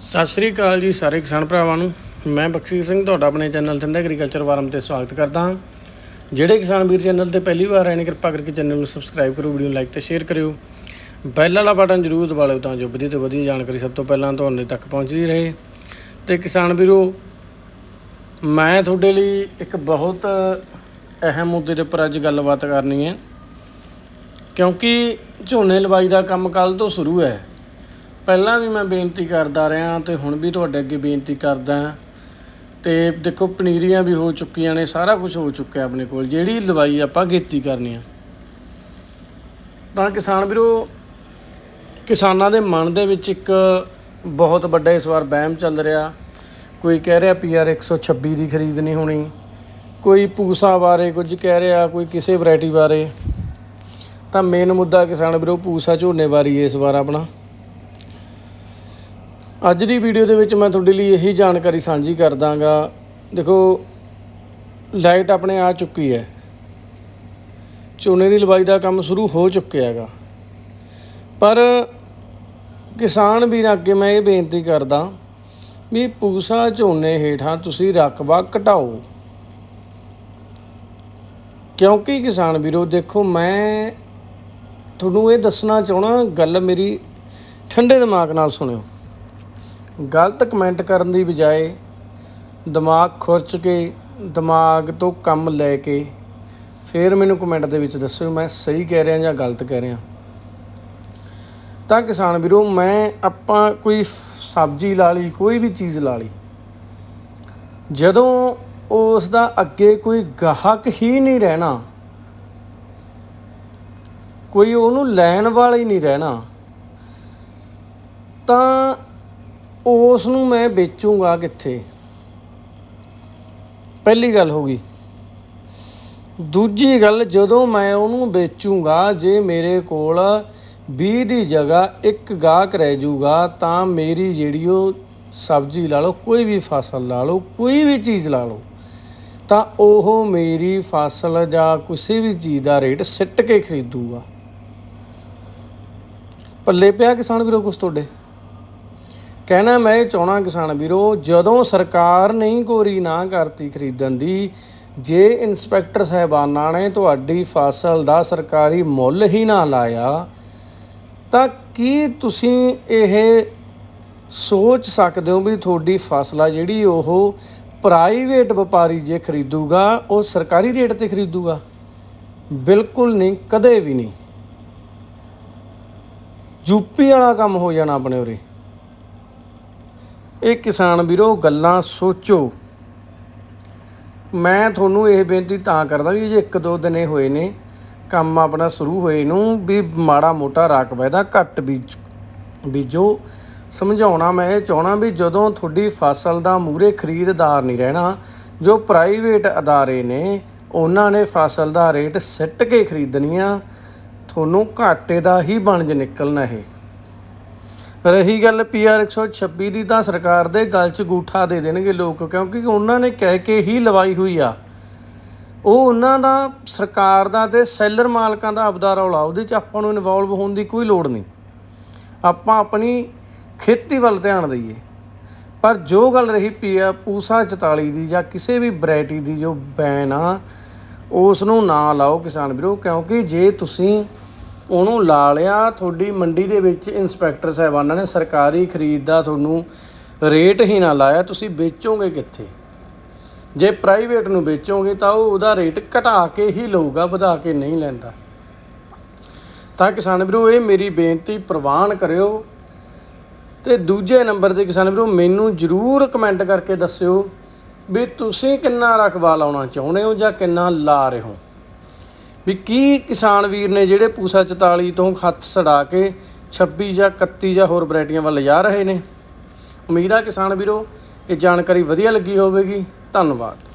ਸਤਿ ਸ੍ਰੀ ਅਕਾਲ ਜੀ ਸਾਰੇ ਕਿਸਾਨ ਭਰਾਵਾਂ ਨੂੰ। ਮੈਂ ਬਖਸ਼ੀ ਸਿੰਘ, ਤੁਹਾਡਾ ਆਪਣੇ ਚੈਨਲ ਥਿੰਦਾ ਐਗਰੀਕਲਚਰ ਫਾਰਮ ਤੇ ਸਵਾਗਤ ਕਰਦਾ ਹਾਂ। ਜਿਹੜੇ ਕਿਸਾਨ ਵੀਰ ਚੈਨਲ ਤੇ ਪਹਿਲੀ ਵਾਰ ਆਏ ਨੇ, ਕਿਰਪਾ ਕਰਕੇ ਚੈਨਲ ਨੂੰ ਸਬਸਕ੍ਰਾਈਬ ਕਰੋ ਵੀਡੀਓ ਨੂੰ ਲਾਈਕ ਤੇ ਸ਼ੇਅਰ ਕਰਿਓ। ਬੈਲ ਵਾਲਾ ਬਟਨ ਜ਼ਰੂਰ ਦਬਾ ਲਿਓ ਤਾਂ ਜੋ ਵਧੀਆ ਤੋਂ ਵਧੀਆ ਜਾਣਕਾਰੀ ਸਭ ਤੋਂ ਪਹਿਲਾਂ ਤੁਹਾਡੇ ਤੱਕ ਪਹੁੰਚਦੀ ਰਹੇ। ਤੇ ਕਿਸਾਨ ਵੀਰੋ, ਮੈਂ ਤੁਹਾਡੇ ਲਈ ਇੱਕ ਬਹੁਤ ਅਹਿਮ ਮੁੱਦੇ ਦੇ ਉੱਪਰ ਅੱਜ ਗੱਲਬਾਤ ਕਰਨੀ ਹੈ। ਕਿਉਂਕਿ ਝੋਨੇ ਲਵਾਈ ਦਾ ਕੰਮ ਕੱਲ ਤੋਂ ਸ਼ੁਰੂ ਹੈ। ਪਹਿਲਾਂ ਵੀ ਮੈਂ ਬੇਨਤੀ ਕਰਦਾ ਰਿਹਾ ਤੇ ਹੁਣ ਵੀ ਤੁਹਾਡੇ ਅੱਗੇ ਬੇਨਤੀ ਕਰਦਾ ਹਾਂ। ਤੇ ਦੇਖੋ, ਪਨੀਰੀਆਂ ਵੀ ਹੋ ਚੁੱਕੀਆਂ ਨੇ, ਸਾਰਾ ਕੁਝ ਹੋ ਚੁੱਕਿਆ ਆਪਣੇ ਕੋਲ। ਜਿਹੜੀ ਲਵਾਈ ਆਪਾਂ ਖੇਤੀ ਕਰਨੀ ਆ। ਤਾਂ ਕਿਸਾਨ ਵੀਰੋ, ਕਿਸਾਨਾਂ ਦੇ ਮਨ ਦੇ ਵਿੱਚ ਇੱਕ ਬਹੁਤ ਵੱਡਾ ਇਸ ਵਾਰ ਵਹਿਮ ਚੱਲ ਰਿਹਾ। ਕੋਈ ਕਹਿ ਰਿਹਾ ਪੀਆਰ 126 ਦੀ ਖਰੀਦ ਨਹੀਂ ਹੋਣੀ। ਕੋਈ ਪੂਸਾ ਬਾਰੇ ਕੁਝ ਕਹਿ ਰਿਹਾ, ਕੋਈ ਕਿਸੇ ਵੈਰਾਈਟੀ ਬਾਰੇ। ਤਾਂ ਮੇਨ ਮੁੱਦਾ ਕਿਸਾਨ ਵੀਰੋ, ਪੂਸਾ ਝੋਨੇ ਬਾਰੇ ਹੈ ਇਸ ਵਾਰ ਆਪਣਾ। ਅੱਜ ਦੀ ਵੀਡੀਓ ਦੇ ਵਿੱਚ ਮੈਂ ਤੁਹਾਡੇ ਲਈ ਇਹੀ ਜਾਣਕਾਰੀ ਸਾਂਝੀ ਕਰ ਦਾਂਗਾ ਦੇਖੋ ਲਾਈਟ ਆਪਣੇ ਆ ਚੁੱਕੀ ਹੈ। ਝੋਨੇ ਦੀ ਲਵਾਈ ਦਾ ਕੰਮ ਸ਼ੁਰੂ ਹੋ ਚੁੱਕਿਆ ਹੈਗਾ। ਪਰ ਕਿਸਾਨ ਵੀਰਾਂ, ਅੱਗੇ ਮੈਂ ਇਹ ਬੇਨਤੀ ਕਰਦਾ ਵੀ ਪੂਸਾ ਝੋਨੇ ਹੇਠਾਂ ਤੁਸੀਂ ਰਕਬਾ ਘਟਾਓ। ਕਿਉਂਕਿ ਕਿਸਾਨ ਵੀਰੋ, ਦੇਖੋ, ਮੈਂ ਤੁਹਾਨੂੰ ਇਹ ਦੱਸਣਾ ਚਾਹਣਾ ਗੱਲ ਮੇਰੀ ਠੰਡੇ ਦਿਮਾਗ ਨਾਲ ਸੁਣਿਓ। ਗਲਤ ਕਮੈਂਟ ਕਰਨ ਦੀ ਬਜਾਏ ਦਿਮਾਗ ਖੁਰਚ ਕੇ, ਦਿਮਾਗ ਤੋਂ ਕੰਮ ਲੈ ਕੇ ਫਿਰ ਮੈਨੂੰ ਕਮੈਂਟ ਦੇ ਵਿੱਚ ਦੱਸਿਓ ਮੈਂ ਸਹੀ ਕਹਿ ਰਿਹਾ ਜਾਂ ਗਲਤ ਕਹਿ ਰਿਹਾ। ਤਾਂ ਕਿਸਾਨ ਵੀਰੋ, ਮੈਂ ਆਪਾਂ ਕੋਈ ਸਬਜ਼ੀ ਲਾ ਲਈ, ਕੋਈ ਵੀ ਚੀਜ਼ ਲਾ ਲਈ, ਜਦੋਂ ਉਸ ਦਾ ਅੱਗੇ ਕੋਈ ਗਾਹਕ ਹੀ ਨਹੀਂ ਰਹਿਣਾ, ਕੋਈ ਉਹਨੂੰ ਲੈਣ ਵਾਲਾ ਹੀ ਨਹੀਂ ਰਹਿਣਾ, ਤਾਂ ਉਸ ਨੂੰ ਮੈਂ ਵੇਚੂੰਗਾ ਕਿੱਥੇ? ਪਹਿਲੀ ਗੱਲ ਹੋ ਗਈ। ਦੂਜੀ ਗੱਲ, ਜਦੋਂ ਮੈਂ ਉਹਨੂੰ ਵੇਚੂੰਗਾ, ਜੇ ਮੇਰੇ ਕੋਲ 20 ਦੀ ਜਗ੍ਹਾ ਇੱਕ ਗਾਹਕ ਰਹਿ ਜੂਗਾ, ਤਾਂ ਮੇਰੀ ਜਿਹੜੀ ਉਹ ਸਬਜ਼ੀ ਲਾ ਲਓ, ਕੋਈ ਵੀ ਫਸਲ ਲਾ ਲਓ, ਕੋਈ ਵੀ ਚੀਜ਼ ਲਾ ਲਓ, ਤਾਂ ਉਹ ਮੇਰੀ ਫਸਲ ਜਾਂ ਕਿਸੇ ਵੀ ਚੀਜ਼ ਦਾ ਰੇਟ ਸਿੱਟ ਕੇ ਖਰੀਦੂਗਾ। ਪੱਲੇ ਪਿਆ ਕਿਸਾਨ ਵੀਰੋ ਕੁਛ ਤੁਹਾਡੇ? ਕਹਿਣਾ ਮੈਂ ਇਹ ਚਾਹਣਾ ਕਿਸਾਨ ਵੀਰੋ, ਜਦੋਂ ਸਰਕਾਰ ਨਹੀਂ ਕੋਰੀ ਨਾ ਕਰਤੀ ਖਰੀਦਣ ਦੀ, ਜੇ ਇਨਸਪੈਕਟਰ ਸਾਹਿਬਾਨਾਂ ਨੇ ਤੁਹਾਡੀ ਫਸਲ ਦਾ ਸਰਕਾਰੀ ਮੁੱਲ ਹੀ ਨਾ ਲਾਇਆ, ਤਾਂ ਕੀ ਤੁਸੀਂ ਇਹ ਸੋਚ ਸਕਦੇ ਹੋ ਵੀ ਤੁਹਾਡੀ ਫਸਲ ਆ ਜਿਹੜੀ ਉਹ ਪ੍ਰਾਈਵੇਟ ਵਪਾਰੀ ਜੇ ਖਰੀਦੂਗਾ, ਉਹ ਸਰਕਾਰੀ ਰੇਟ ਤੇ ਖਰੀਦੂਗਾ? ਬਿਲਕੁਲ ਨਹੀਂ, ਕਦੇ ਵੀ ਨਹੀਂ। ਯੂਪੀ ਵਾਲਾ ਕੰਮ ਹੋ ਜਾਣਾ ਆਪਣੇ ਉਰੇ। ਇਹ ਕਿਸਾਨ ਵੀਰੋ, ਗੱਲਾਂ ਸੋਚੋ। ਮੈਂ ਤੁਹਾਨੂੰ ਇਹ ਬੇਨਤੀ ਤਾਂ ਕਰਦਾ ਵੀ ਜੇ ਇੱਕ ਦੋ ਦਿਨੇ ਹੋਏ ਨੇ, ਕੰਮ ਆਪਣਾ ਸ਼ੁਰੂ ਹੋਏ ਨੂੰ ਵੀ ਮਾੜਾ ਮੋਟਾ ਰਕਬਾ ਇਹਦਾ ਘੱਟ ਬੀਜ, ਬੀਜੋ। ਸਮਝਾਉਣਾ ਮੈਂ ਇਹ ਚਾਹਣਾ ਵੀ ਜਦੋਂ ਤੁਹਾਡੀ ਫਸਲ ਦਾ ਮੂਰੇ ਖਰੀਦਦਾਰ ਨਹੀਂ ਰਹਿਣਾ, ਜੋ ਪ੍ਰਾਈਵੇਟ ਅਦਾਰੇ ਨੇ, ਉਹਨਾਂ ਨੇ ਫਸਲ ਦਾ ਰੇਟ ਸਿੱਟ ਕੇ ਖਰੀਦਣੀ ਆ, ਤੁਹਾਨੂੰ ਘਾਟੇ ਦਾ ਹੀ ਬਣਜ ਨਿਕਲਣਾ ਇਹ। ਰਹੀ ਗੱਲ ਪੀਆਰ 126 ਦੀ ਤਾਂ ਸਰਕਾਰ ਦੇ ਗਲ 'ਚ ਗੂਠਾ ਦੇ ਦੇਣਗੇ ਲੋਕ, ਕਿਉਂਕਿ ਉਹਨਾਂ ਨੇ ਕਹਿ ਕੇ ਹੀ ਲਵਾਈ ਹੋਈ ਆ। ਉਹ ਉਹਨਾਂ ਦਾ, ਸਰਕਾਰ ਦਾ ਤੇ ਸੈਲਰ ਮਾਲਕਾਂ ਦਾ ਆਪਦਾ ਰੌਲਾ, ਉਹਦੇ 'ਚ ਆਪਾਂ ਨੂੰ ਇਨਵੋਲਵ ਹੋਣ ਦੀ ਕੋਈ ਲੋੜ ਨਹੀਂ। ਆਪਾਂ ਆਪਣੀ ਖੇਤੀ ਵੱਲ ਧਿਆਨ ਦਈਏ। ਪਰ ਜੋ ਗੱਲ ਰਹੀ ਪੀ ਆ, ਪੂਸਾ 44 ਦੀ ਜਾਂ ਕਿਸੇ ਵੀ ਵੈਰਾਈਟੀ ਦੀ ਜੋ ਬੈਨ ਆ, ਉਸ ਨੂੰ ਨਾ ਲਾਓ ਕਿਸਾਨ ਵੀਰੋ, ਕਿਉਂਕਿ ਜੇ ਤੁਸੀਂ ਉਹਨੂੰ ਲਾ ਲਿਆ। ਤੁਹਾਡੀ ਮੰਡੀ ਦੇ ਵਿੱਚ ਇੰਸਪੈਕਟਰ ਸਾਹਿਬਾਨਾਂ ਨੇ ਸਰਕਾਰੀ ਖਰੀਦ ਦਾ ਤੁਹਾਨੂੰ ਰੇਟ ਹੀ ਨਾ ਲਾਇਆ। ਤੁਸੀਂ ਵੇਚੋਗੇ ਕਿੱਥੇ? ਜੇ ਪ੍ਰਾਈਵੇਟ ਨੂੰ ਵੇਚੋਗੇ ਤਾਂ ਉਹ ਉਹਦਾ ਰੇਟ ਘਟਾ ਕੇ ਹੀ ਲਊਗਾ, ਵਧਾ ਕੇ ਨਹੀਂ ਲੈਂਦਾ। ਤਾਂ ਕਿਸਾਨ ਵੀਰੋ, ਇਹ ਮੇਰੀ ਬੇਨਤੀ ਪ੍ਰਵਾਨ ਕਰਿਓ। ਤੇ ਦੂਜੇ ਨੰਬਰ ਤੇ ਕਿਸਾਨ ਵੀਰੋ, ਮੈਨੂੰ ਜਰੂਰ ਕਮੈਂਟ ਕਰਕੇ ਦੱਸਿਓ ਵੀ ਤੁਸੀਂ ਕਿੰਨਾ ਰਕਬਾ ਲਾਉਣਾ ਚਾਹੁੰਦੇ ਹੋ ਜਾਂ ਕਿੰਨਾ ਲਾ ਰਹੇ ਹੋ। ਵੀ ਕੀ ਕਿਸਾਨ ਵੀਰ ਨੇ ਜਿਹੜੇ ਪੂਸਾ 44 ਤੋਂ ਹੱਥ ਸੜਾ ਕੇ 26 ਜਾਂ 31 ਜਾਂ ਹੋਰ ਵੈਰਾਈਟੀਆਂ ਵੱਲ ਜਾ ਰਹੇ ਨੇ? ਉਮੀਦ ਆ ਕਿਸਾਨ ਵੀਰੋ, ਇਹ ਜਾਣਕਾਰੀ ਵਧੀਆ ਲੱਗੀ ਹੋਵੇਗੀ। ਧੰਨਵਾਦ।